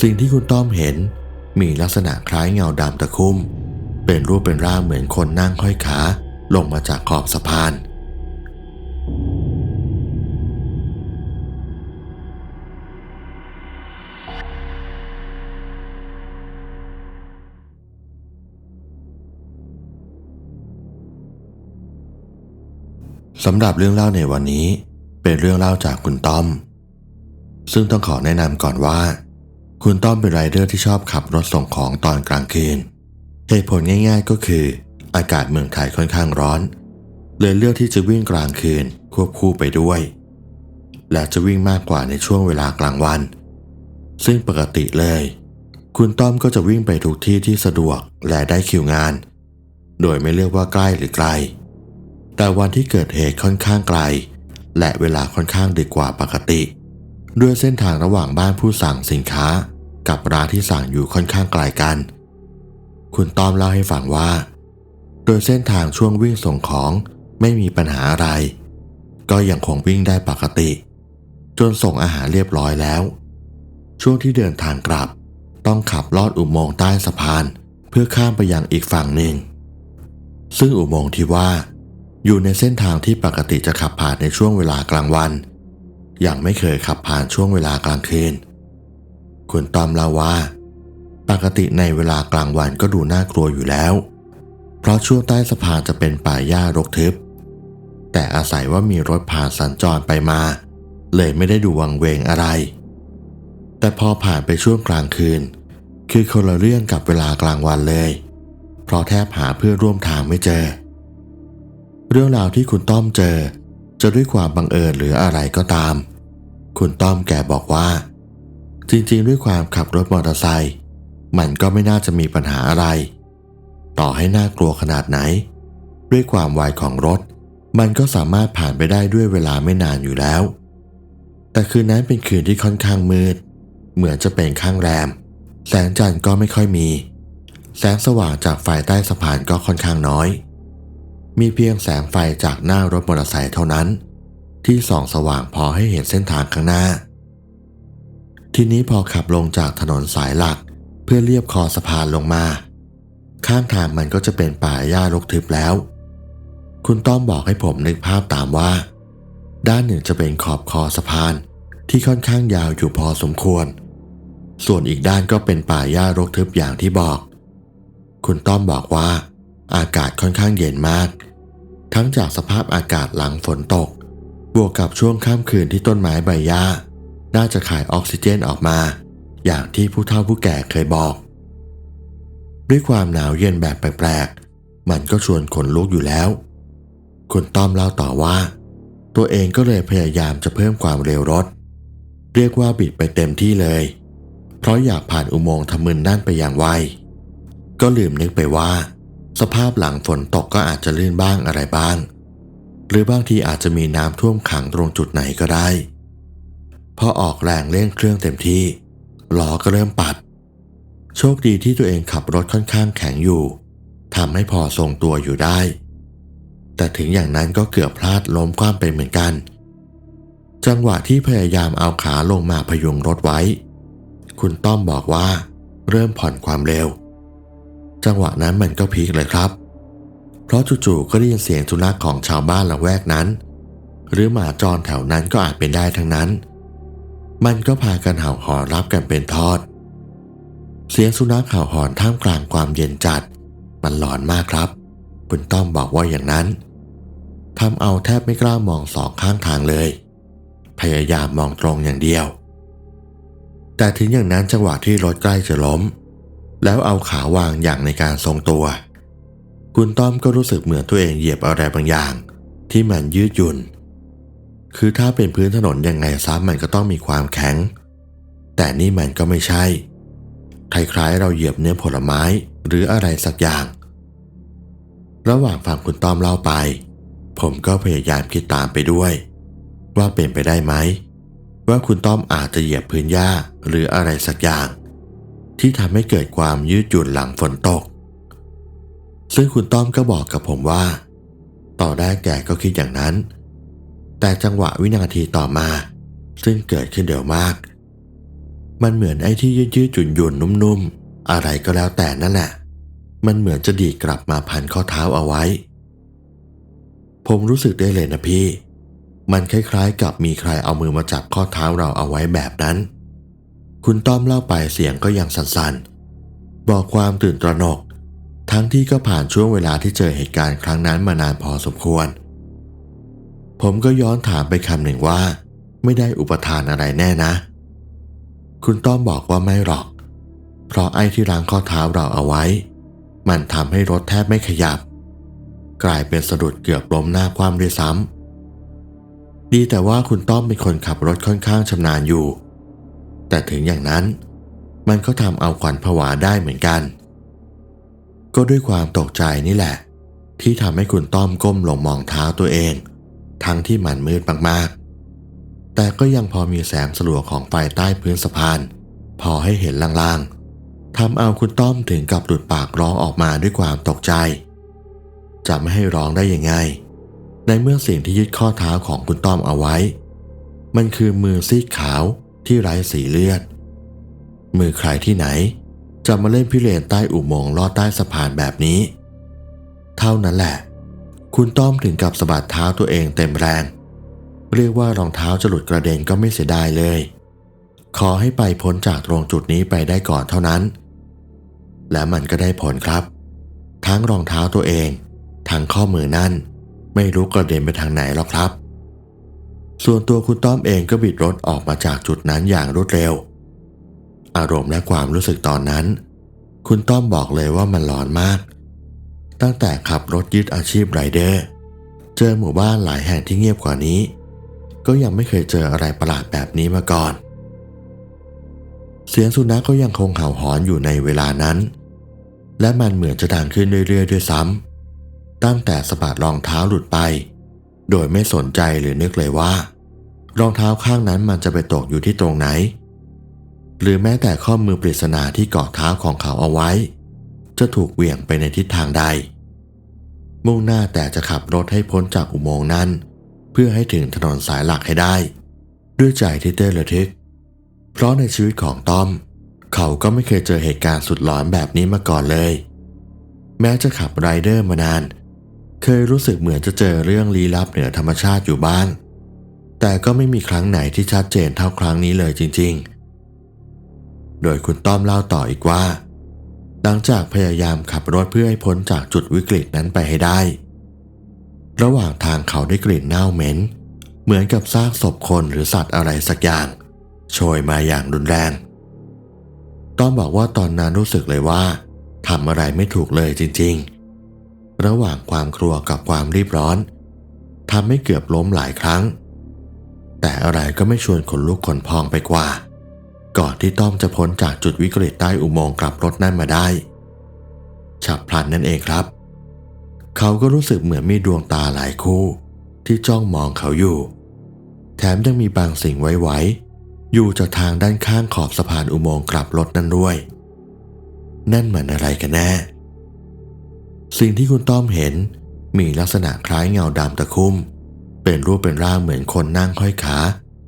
สิ่งที่คุณต้อมเห็นมีลักษณะคล้ายเงาดำตะคุ่ม เป็นรูปเป็นร่างเหมือนคนนั่งห้อยขาลงมาจากขอบสะพาน สำหรับเรื่องเล่าในวันนี้เป็นเรื่องเล่าจากคุณต้อม ซึ่งต้องขอแนะนำก่อนว่า คุณต้อมเป็นไรเดอร์ที่ชอบขับรถส่งของตอนกลางคืน เหตุผลง่าย ๆก็คือ อากาศเมืองไทยค่อนข้างร้อน เลยเลือกที่จะวิ่งกลางคืนควบคู่ไปด้วย และจะวิ่งมากกว่าในช่วงเวลากลางวัน ซึ่งปกติเลย คุณต้อมก็จะวิ่งไปทุกที่ที่สะดวกและได้คิวงาน โดยไม่เลือกว่าใกล้หรือไกล แต่วันที่เกิดเหตุค่อนข้างไกล และเวลาค่อนข้างดึกกว่าปกติ ด้วยเส้นทางระหว่างบ้านผู้สั่งสินค้า กับร้านที่สั่งอยู่ค่อนข้างไกลกัน คุณต้อมเล่าให้ฟังว่า โดยเส้นทางช่วงวิ่งส่งของไม่มีปัญหาอะไร ก็ยังคงวิ่งได้ปกติ จนส่งอาหารเรียบร้อยแล้ว ช่วงที่เดินทางกลับ ต้องขับลอดอุโมงค์ใต้สะพาน เพื่อข้ามไปยังอีกฝั่งหนึ่ง ซึ่งอุโมงค์ที่ว่า อยู่ในเส้นทางที่ปกติจะขับผ่านในช่วงเวลากลางวัน ยังไม่เคยขับผ่านช่วงเวลากลางคืน คุณตอมเล่าว่าปกติในเวลากลางวันก็ดูน่ากลัวอยู่แล้ว เพราะช่วงใต้สะพานจะเป็นป่าหญ้ารกทึบ แต่อาศัยว่ามีรถผ่านสัญจรไปมา เลยไม่ได้ดูวังเวงอะไร แต่พอผ่านไปช่วงกลางคืน คือคนละเรื่องกับเวลากลางวันเลย เพราะแทบหาเพื่อร่วมทางไม่เจอ เรื่องราวที่คุณต้อมเจอ จะด้วยความบังเอิญหรืออะไรก็ตาม คุณต้อมแกบอกว่า จริงๆ ด้วยความขับรถมอเตอร์ไซค์มันก็ไม่น่าจะมีปัญหาอะไร ต่อให้น่ากลัวขนาดไหน ด้วยความไวของรถ มันก็สามารถผ่านไปได้ด้วยเวลาไม่นานอยู่แล้ว แต่คืนนั้นเป็นคืนที่ค่อนข้างมืด เหมือนจะเป็นข้างแรม แสงจันทร์ก็ไม่ค่อยมี แสงสว่างจากไฟใต้สะพานก็ค่อนข้างน้อย มีเพียงแสงไฟจากหน้ารถมอเตอร์ไซค์เท่านั้น ที่ส่องสว่างพอให้เห็นเส้นทางข้างหน้า ทีนี้พอขับลงจากถนนสายหลัก เพื่อเลียบคอสะพานลงมา ข้างทางมันก็จะเป็นป่าหญ้ารกทึบแล้ว คุณต้อมบอกให้ผมนึกภาพตามว่า ด้านหนึ่งจะเป็นขอบคอสะพานที่ค่อนข้างยาวอยู่พอสมควร ส่วนอีกด้านก็เป็นป่าหญ้ารกทึบอย่างที่บอก คุณต้อมบอกว่า อากาศค่อนข้างเย็นมาก ทั้งจากสภาพอากาศหลังฝนตก บวกกับช่วงข้ามคืนที่ต้นไม้ใบหญ้า น่าจะขายออกซิเจนออกมา อย่างที่ผู้เฒ่าผู้แก่เคยบอก ด้วยความหนาวเย็นแบบแปลกๆ มันก็ชวนขนลุกอยู่แล้ว คุณต้อมเล่าต่อว่า ตัวเองก็เลยพยายามจะเพิ่มความเร็วรถ เรียกว่าบิดไปเต็มที่เลย เพราะอยากผ่านอุโมงค์ทำมึนนั่นไปอย่างไว ก็ลืมนึกไปว่า สภาพหลังฝนตกก็อาจจะลื่นบ้างอะไรบ้าง หรือบางทีอาจจะมีน้ำท่วมขังตรงจุดไหนก็ได้ พอออกแรงเร่งเครื่องเต็มที่ล้อก็เริ่มปัด โชคดีที่ตัวเองขับรถค่อนข้างแข็งอยู่ทำให้พอทรงตัวอยู่ได้ แต่ถึงอย่างนั้นก็เกือบพลาดล้มคว่ำไปเหมือนกัน จังหวะที่พยายามเอาขาลงมาพยุงรถไว้ คุณต้อมบอกว่า เริ่มผ่อนความเร็ว จังหวะนั้นมันก็พีคเลยครับ เพราะจู่ๆก็ได้ยินเสียงสุนัขของชาวบ้านละแวกนั้น หรือหมาจรแถวนั้นก็อาจเป็นได้ทั้งนั้น มันก็พากันเห่าหอนรับกันเป็นทอด เสียงสุนัขเห่าหอนท่ามกลางความเย็นจัด มันหลอนมากครับ คุณต้อมบอกว่าอย่างนั้นทำเอาแทบไม่กล้ามองสองข้างทางเลย พยายามมองตรงอย่างเดียว แต่ถึงอย่างนั้นจังหวะที่รถใกล้จะล้ม แล้วเอาขาวางอย่างในการทรงตัว คุณต้อมก็รู้สึกเหมือนตัวเองเหยียบอะไรบางอย่าง ที่มันยืดหยุ่น คือถ้าเป็นพื้นถนนยังไงซ้ำมันก็ต้องมีความแข็ง แต่นี่มันก็ไม่ใช่คล้ายๆเราเหยียบเนื้อผลไม้หรืออะไรสักอย่าง ระหว่างฟังคุณต้อมเล่าไป ผมก็พยายามคิดตามไปด้วย ว่าเป็นไปได้ไหม ว่าคุณต้อมอาจจะเหยียบพื้นหญ้าหรืออะไรสักอย่าง ที่ทำให้เกิดความยืดหยุ่นหลังฝนตก ซึ่งคุณต้อมก็บอกกับผมว่า ต่อแรกแกก็คิดอย่างนั้น แต่จังหวะวินาทีต่อมา ซึ่งเกิดขึ้นเร็วมาก มันเหมือนไอ้ที่ยืดยืดหยุ่นหยุ่นนุ่มๆ อะไรก็แล้วแต่นั่นแหละ มันเหมือนจะดีกลับมาพันข้อเท้าเอาไว้ ผมรู้สึกได้เลยนะพี่ มันคล้ายๆ กับมีใครเอามือมาจับข้อเท้าเราเอาไว้แบบนั้น คุณต้อมเล่าไปเสียงก็ยังสั่นๆ บอกความตื่นตระหนก ทั้งที่ก็ผ่านช่วงเวลาที่เจอเหตุการณ์ครั้งนั้นมานานพอสมควร ผมก็ย้อนถามไปคำหนึ่งว่า ไม่ได้อุปทานอะไรแน่นะ คุณต้อมบอกว่าไม่หรอก เพราะไอ้ที่ล้างข้อเท้าเราเอาไว้ มันทำให้รถแทบไม่ขยับ กลายเป็นสะดุดเกือบล้มหน้าความด้วยซ้ำดีแต่ว่าคุณต้อมเป็นคนขับรถค่อนข้างชำนาญอยู่ แต่ถึงอย่างนั้นมันก็ทำเอาขวัญผวาได้เหมือนกัน ก็ด้วยความตกใจนี่แหละ ที่ทำให้คุณต้อมก้มลงมองเท้าตัวเอง ทั้งที่มันมืดมากๆ แต่ก็ยังพอมีแสงสลัวของไฟใต้พื้นสะพาน พอให้เห็นลางๆทำเอาคุณต้อมถึงกับหลุดปากร้องออกมาด้วยความตกใจ จะไม่ให้ร้องได้ยังไง ในเมื่อสิ่งที่ยึดข้อเท้าของคุณต้อมเอาไว้ มันคือมือซีดขาวที่ไร้สีเลือด มือใครที่ไหน จะมาเล่นพิเรนใต้อุโมงค์ลอดใต้สะพานแบบนี้ เท่านั้นแหละ คุณต้อมถึงกับสะบัดเท้าตัวเองเต็มแรง เรียกว่ารองเท้าจะหลุดกระเด็นก็ไม่เสียดายเลย ขอให้ไปพ้นจากตรงจุดนี้ไปได้ก่อนเท่านั้น และมันก็ได้ผลครับ ทั้งรองเท้าตัวเอง ทั้งข้อมือนั่น ไม่รู้กระเด็นไปทางไหนหรอกครับ ส่วนตัวคุณต้อมเองก็บิดรถออกมาจากจุดนั้นอย่างรวดเร็ว อารมณ์และความรู้สึกตอนนั้น คุณต้อมบอกเลยว่ามันร้อนมาก ตั้งแต่ขับรถยึดอาชีพไรเดอร์เจอหมู่บ้านหลายแห่งที่เงียบกว่านี้ ก็ยังไม่เคยเจออะไรประหลาดแบบนี้มาก่อน เสียงสุนัขก็ยังคงเห่าหอนอยู่ในเวลานั้น และมันเหมือนจะดังขึ้นเรื่อยๆ ด้วยซ้ำตั้งแต่สะบัดรองเท้าหลุดไป โดยไม่สนใจหรือนึกเลยว่า รองเท้าข้างนั้นมันจะไปตกอยู่ที่ตรงไหน หรือแม้แต่ข้อมือปริศนาที่เกาะเท้าของเขาเอาไว้ จะถูกเหวี่ยงไปในทิศทางใด มุ่งหน้าแต่จะขับรถให้พ้นจากอุโมงค์นั้น เพื่อให้ถึงถนนสายหลักให้ได้ ด้วยใจที่เต้นระทึก เพราะในชีวิตของต้อม เขาก็ไม่เคยเจอเหตุการณ์สุดหลอนแบบนี้มาก่อนเลย แม้จะขับไรเดอร์มานาน เคยรู้สึกเหมือนจะเจอเรื่องลี้ลับเหนือธรรมชาติอยู่บ้าง แต่ก็ไม่มีครั้งไหนที่ชัดเจนเท่าครั้งนี้เลยจริง ๆ โดยคุณต้อมเล่าต่ออีกว่า หลังจากพยายามขับรถเพื่อให้พ้นจากจุดวิกฤตนั้นไปให้ได้ ระหว่างทางเขาได้กลิ่นเน่าเหม็น เหมือนกับซากศพคนหรือสัตว์อะไรสักอย่างโชยมาอย่างรุนแรง ต้อมบอกว่าตอนนั้นรู้สึกเลยว่าทำอะไรไม่ถูกเลยจริง ๆ ระหว่างความกลัวกับความรีบร้อนทำให้เกือบล้มหลายครั้ง แต่อะไรก็ไม่ชวนขนลุกขนพองไปกว่า ก่อนที่ต้อมจะพ้นจากจุดวิกฤตใต้อุโมงค์กลับรถนั่นมาได้ ฉับพลันนั่นเองครับ เขาก็รู้สึกเหมือนมีดวงตาหลายคู่ ที่จ้องมองเขาอยู่ แถมยังมีบางสิ่งไว้ๆอยู่จากทางด้านข้างขอบสะพานอุโมงค์กลับรถนั่นด้วย นั่นมันอะไรกันแน่ สิ่งที่คุณต้อมเห็นมีลักษณะคล้ายเงาดำตะคุ่มเป็นรูปเป็นร่างเหมือนคนนั่งห้อยขา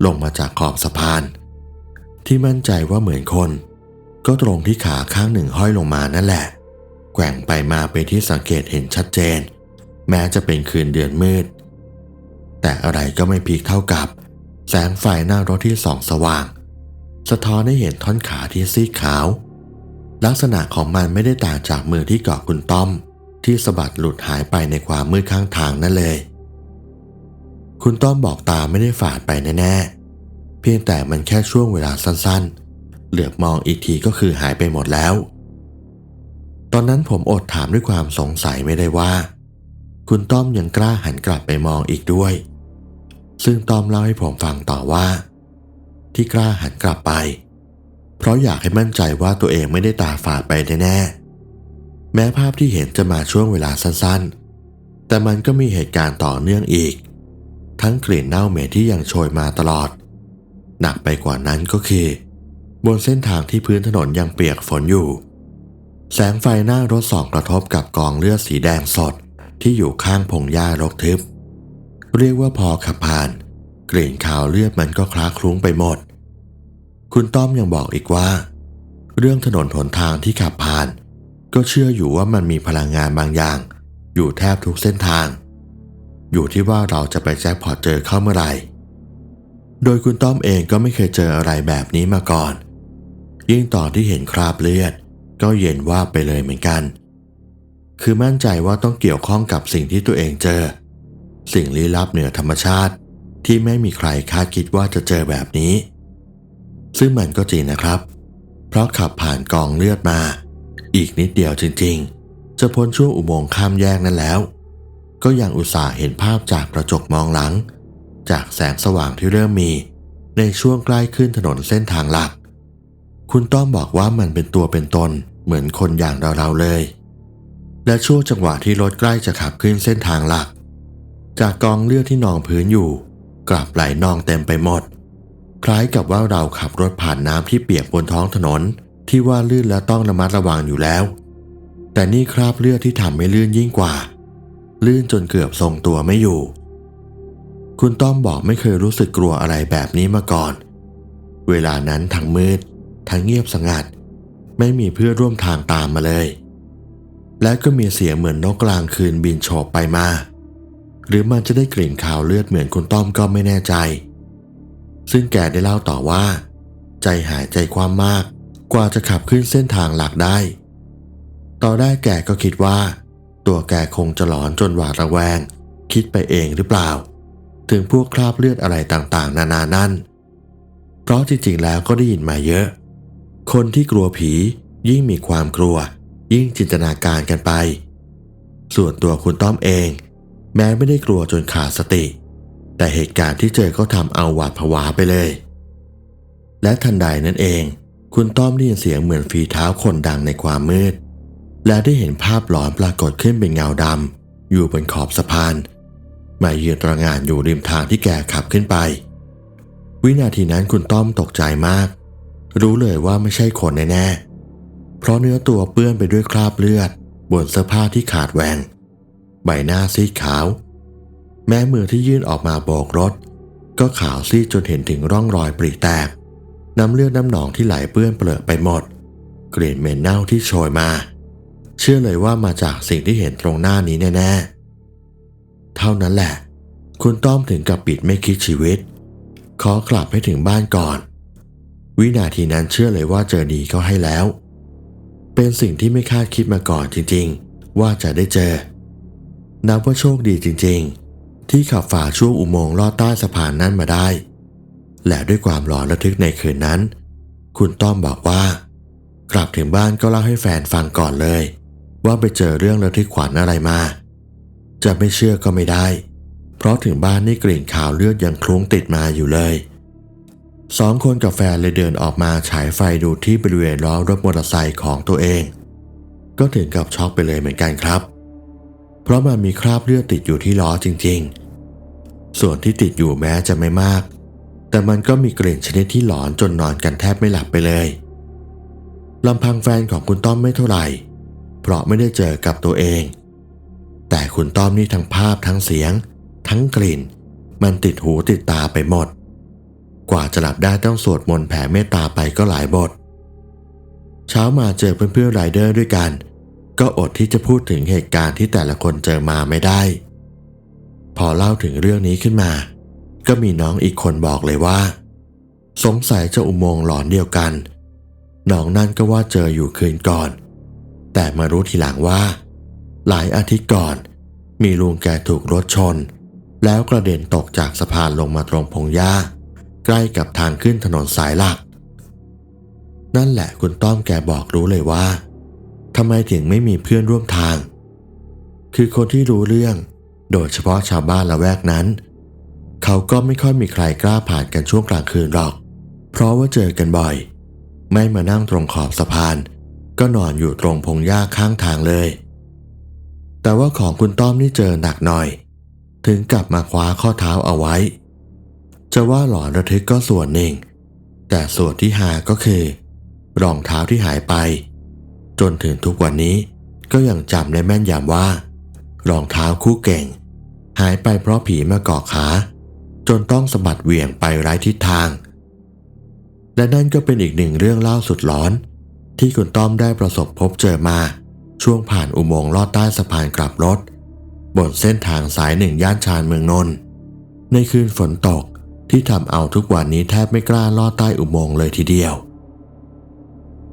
ลงมาจากขอบสะพาน ที่มั่นใจว่าเหมือนคน ก็ตรงที่ขาข้างหนึ่งห้อยลงมานั่นแหละ แกว่งไปมาไปนที่สังเกตเห็นชัดเจน แม้จะเป็นคืนเดือนมืด แต่อะไรก็ไม่พีคเท่ากับ แสงไฟหน้ารถที่ส่องสว่าง สะท้อนให้เห็นท่อนขาที่ซีดขาว ลักษณะของมันไม่ได้ต่างจากมือที่เกาะคุณต้อม ที่สะบัดหลุดหายไปในความมืดข้างทางนั่นเลย คุณต้อมบอกตาไม่ได้ฝาดไปแน่ๆ พียงแต่มันแค่ช่วงเวลาสั้นๆ เหลือบมองอีกทีก็คือหายไปหมดแล้ว ตอนนั้นผมอดถามด้วยความสงสัยไม่ได้ว่า คุณต้อมยังกล้าหันกลับไปมองอีกด้วย ซึ่งต้อมเล่าให้ผมฟังต่อว่า ที่กล้าหันกลับไป เพราะอยากให้มั่นใจว่าตัวเองไม่ได้ตาฝาดไปแน่ๆแม้ภาพที่เห็นจะมาช่วงเวลาสั้นๆ แต่มันก็มีเหตุการณ์ต่อเนื่องอีก ทั้งกลิ่นเน่าเหม็นที่ยังโชยมาตลอด หนักไปกว่านั้นก็คือบนเส้นทางที่พื้นถนนยังเปียกฝนอยู่ แสงไฟหน้ารถส่องกระทบกับกองเลือดสีแดงสดที่อยู่ข้างพงหญ้ารกทึบ เรียกว่าพอขับผ่าน กลิ่นขาวเลือดมันก็คล้าคลุ้งไปหมด คุณต้อมยังบอกอีกว่า เรื่องถนนหนทางที่ขับผ่าน ก็เชื่ออยู่ว่ามันมีพลังงานบางอย่าง อยู่แทบทุกเส้นทาง อยู่ที่ว่าเราจะไปแจ็คพอตเจอเข้าเมื่อไหร่ โดยคุณต้อมเองก็ไม่เคยเจออะไรแบบนี้มาก่อน ยิ่งตอนที่เห็นคราบเลือด ก็เย็นว่าไปเลยเหมือนกัน คือมั่นใจว่าต้องเกี่ยวข้องกับสิ่งที่ตัวเองเจอ สิ่งลี้ลับเหนือธรรมชาติที่ไม่มีใครคาดคิดว่าจะเจอแบบนี้ ซึ่งมันก็จริงนะครับ เพราะขับผ่านกองเลือดมา อีกนิดเดียวจริงๆ จะพ้นช่วงอุโมงค์ข้ามแยกนั้นแล้ว ก็ยังอุตส่าห์เห็นภาพจากกระจกมองหลัง จากแสงสว่างที่เริ่มมีในช่วงใกล้ขึ้นถนนเส้นทางหลัก คุณต้อมบอกว่ามันเป็นตัวเป็นตนเหมือนคนอย่างเราๆเลย และช่วงจังหวะที่รถใกล้จะขับขึ้นเส้นทางหลัก จากกองเลือดที่นองพื้นอยู่ กลับไหลนองเต็มไปหมด คล้ายกับว่าเราขับรถผ่านน้ำที่เปียกบนท้องถนนที่ว่าลื่นและต้องระมัดระวังอยู่แล้ว แต่นี่คราบเลือดที่ทำให้ลื่นยิ่งกว่า ลื่นจนเกือบทรงตัวไม่อยู่ คุณต้อมบอกไม่เคยรู้สึกกลัวอะไรแบบนี้มาก่อน เวลานั้นทั้งมืด ทั้งเงียบสงัด ไม่มีเพื่อนร่วมทางตามมาเลย และก็มีเสียงเหมือนนกกลางคืนบินโฉบไปมา หรือมันจะได้กลิ่นข่าวเลือดเหมือนคุณต้อมก็ไม่แน่ใจ ซึ่งแกได้เล่าต่อว่า ใจหายใจความมากกว่าจะขับขึ้นเส้นทางหลักได้ ตอนแรกแกก็คิดว่า ตัวแกคงจะหลอนจนหวาดระแวง คิดไปเองหรือเปล่า ถึงพวกคราบเลือดอะไรต่างๆ นานานั่น เพราะจริงๆแล้วก็ได้ยินมาเยอะ คนที่กลัวผียิ่งมีความกลัว ยิ่งจินตนาการกันไป ส่วนตัวคุณต้อมเอง แม้ไม่ได้กลัวจนขาดสติ แต่เหตุการณ์ที่เจอก็ทำเอาหวาดผวาไปเลย และทันใดนั่นเอง คุณต้อมได้ยินเสียงเหมือนฝีเท้าคนดังในความมืด และได้เห็นภาพหลอนปรากฏขึ้นเป็นเงาดำอยู่บนขอบสะพาน มายืนตระงานอยู่ริมทางที่แกขับขึ้นไป วินาทีนั้นคุณต้อมตกใจมาก รู้เลยว่าไม่ใช่คนแน่ๆเพราะเนื้อตัวเปื้อนไปด้วยคราบเลือด บนเสื้อผ้าที่ขาดแหวง ใบหน้าซีดขาว แม้มือที่ยื่นออกมาโบกรถ ก็ขาวซีดจนเห็นถึงร่องรอยปริแตกน้ำเลือดน้ำหนองที่ไหลเปื้อนเปลือไปหมด กลิ่นเหม็นเน่าที่โชยมา เชื่อเลยว่ามาจากสิ่งที่เห็นตรงหน้านี้แน่ๆ เท่านั้นแหละ คุณต้อมถึงกับปิดไม่คิดชีวิต ขอกลับให้ถึงบ้านก่อน วินาทีนั้นเชื่อเลยว่าเจอดีเขาให้แล้ว เป็นสิ่งที่ไม่คาดคิดมาก่อนจริงๆ ว่าจะได้เจอ นับว่าโชคดีจริงๆ ที่ขับฝ่าช่วงอุโมงค์ลอดใต้สะพานนั้นมาได้ และด้วยความหลอนระทึกในคืนนั้น คุณต้อมบอกว่า กลับถึงบ้านก็เล่าให้แฟนฟังก่อนเลย ว่าไปเจอเรื่องระทึกขวัญอะไรมา จะไม่เชื่อก็ไม่ได้ เพราะถึงบ้านนี่กลิ่นข่าวเลือดยังคลุ้งติดมาอยู่เลยสองคนกับแฟนเลยเดินออกมาฉายไฟดูที่บริเวณล้อรถมอเตอร์ไซค์ของตัวเอง ก็ถึงกับช็อกไปเลยเหมือนกันครับ เพราะมันมีคราบเลือดติดอยู่ที่ล้อจริงๆ ส่วนที่ติดอยู่แม้จะไม่มาก แต่มันก็มีกลิ่นชนิดที่หลอนจนนอนกันแทบไม่หลับไปเลยลำพังแฟนของคุณต้อมไม่เท่าไหร่ เพราะไม่ได้เจอกับตัวเอง แต่คุณต้อมนี่ทั้งภาพทั้งเสียง ทั้งกลิ่น มันติดหูติดตาไปหมด กว่าจะหลับได้ต้องสวดมนต์แผ่เมตตาไปก็หลายบท เช้ามาเจอเพื่อนๆไรเดอร์ด้วยกัน ก็อดที่จะพูดถึงเหตุการณ์ที่แต่ละคนเจอมาไม่ได้ พอเล่าถึงเรื่องนี้ขึ้นมา ก็มีน้องอีกคนบอกเลยว่า สงสัยจะอุโมงค์หลอนเดียวกันน้องนั่นก็ว่าเจออยู่คืนก่อน แต่มารู้ทีหลังว่า หลายอาทิตย์ก่อน มีลุงแกถูกรถชน แล้วกระเด็นตกจากสะพานลงมาตรงพงหญ้า ใกล้กับทางขึ้นถนนสายหลัก นั่นแหละคุณต้อมแกบอกรู้เลยว่าทำไมถึงไม่มีเพื่อนร่วมทาง คือคนที่รู้เรื่อง โดยเฉพาะชาวบ้านละแวกนั้น เขาก็ไม่ค่อยมีใครกล้าผ่านกันช่วงกลางคืนหรอก เพราะว่าเจอกันบ่อย ไม่มานั่งตรงขอบสะพาน ก็นอนอยู่ตรงพงหญ้าข้างทางเลย แต่ว่าของคุณต้อมนี่เจอหนักหน่อย ถึงกลับมาคว้าข้อเท้าเอาไว้ จะว่าหลอนระทึกก็ส่วนหนึ่ง แต่ส่วนที่หาก็คือรองเท้าที่หายไป จนถึงทุกวันนี้ก็ยังจำได้แม่นยำว่า รองเท้าคู่เก่ง หายไปเพราะผีมาเกาะขา จนต้องสะบัดเหวี่ยงไปไร้ทิศทาง และนั่นก็เป็นอีกหนึ่งเรื่องเล่าสุดหลอน ที่คุณต้อมได้ประสบพบเจอมา ช่วงผ่านอุโมงค์ลอดใต้สะพานกลับรถ บนเส้นทางสายหนึ่งย่านชานเมืองนนท์ในคืนฝนตกที่ทำเอาทุกวันนี้แทบไม่กล้าลอดใต้อุโมงค์เลยทีเดียว